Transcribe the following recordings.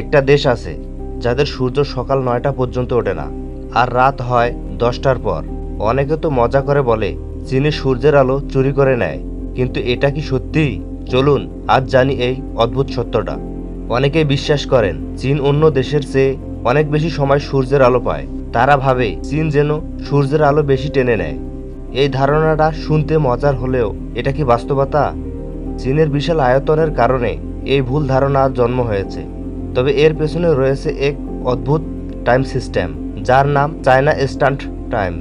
একটা দেশ আছে যাদের সূর্য সকাল নয়টা পর্যন্ত ওঠে না, আর রাত হয় দশটার পর। অনেকে তো মজা করে বলে চীনে সূর্যের আলো চুরি করে নেয়। কিন্তু এটা কি সত্যি? চলুন, আজ জানি এই অদ্ভুত সত্যটা। অনেকেই বিশ্বাস করেন, চীন অন্য দেশের চেয়ে অনেক বেশি সময় সূর্যের আলো পায়। তারা ভাবে, চীন যেন সূর্যের আলো বেশি টেনে নেয়। এই ধারণাটা শুনতে মজার হলেও এটা কি বাস্তবতা? চীনের বিশাল আয়তনের কারণে এই ভুল ধারণা জন্ম হয়েছে। তবে এর পেছনে রয়েছে এক অদ্ভুত টাইম সিস্টেম, যার নাম চায়না স্ট্যান্ড টাইম।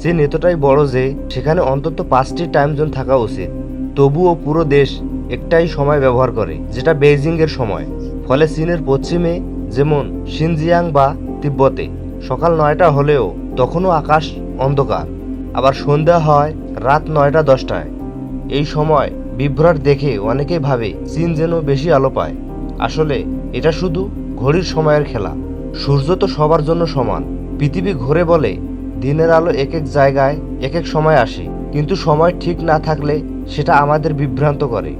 চীন এতটাই বড় যে সেখানে অন্তত পাঁচটি টাইম জোন থাকা উচিত। তবুও পুরো দেশ একটাই সময় ব্যবহার করে, যেটা বেইজিং এর সময়। ফলে চীনের পশ্চিমে যেমন সিনজিয়াং বা তিব্বতে সকাল নয়টা হলেও তখনও আকাশ অন্ধকার। আবার সন্ধ্যা হয় রাত নয়টা দশটায়। এই সময় বিভ্রাট দেখে অনেকেই ভাবে চীন যেন বেশি আলো পায়। আসলে এটা শুধু ঘড়ির সময়ের খেলা। সূর্য তো সবার জন্য সমান। পৃথিবী ঘোরে বলে দিনের আলো এক এক জায়গায় এক এক সময় আসে। কিন্তু সময় ঠিক না থাকলে সেটা আমাদের বিভ্রান্ত করে।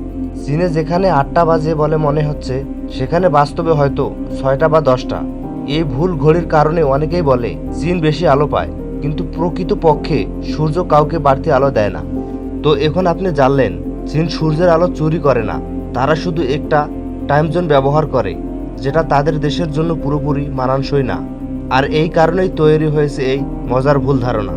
চীনে যেখানে আটটা বাজে বলে মনে হচ্ছে, সেখানে বাস্তবে হয়তো ছয়টা বা দশটা। এই ভুল ঘড়ির কারণে অনেকেই বলে চীন বেশি আলো পায়, কিন্তু প্রকৃত পক্ষে সূর্য কাউকে বাড়তি আলো দেয় না। তো এখন আপনি জানলেন, চীন সূর্যের আলো চুরি করে না। তারা শুধু একটা টাইম জোন ব্যবহার করে, যেটা তাদের দেশের জন্য পুরোপুরি মানানসই না। আর এই কারণেই তৈরি হয়েছে এই মজার ভুল ধারণা।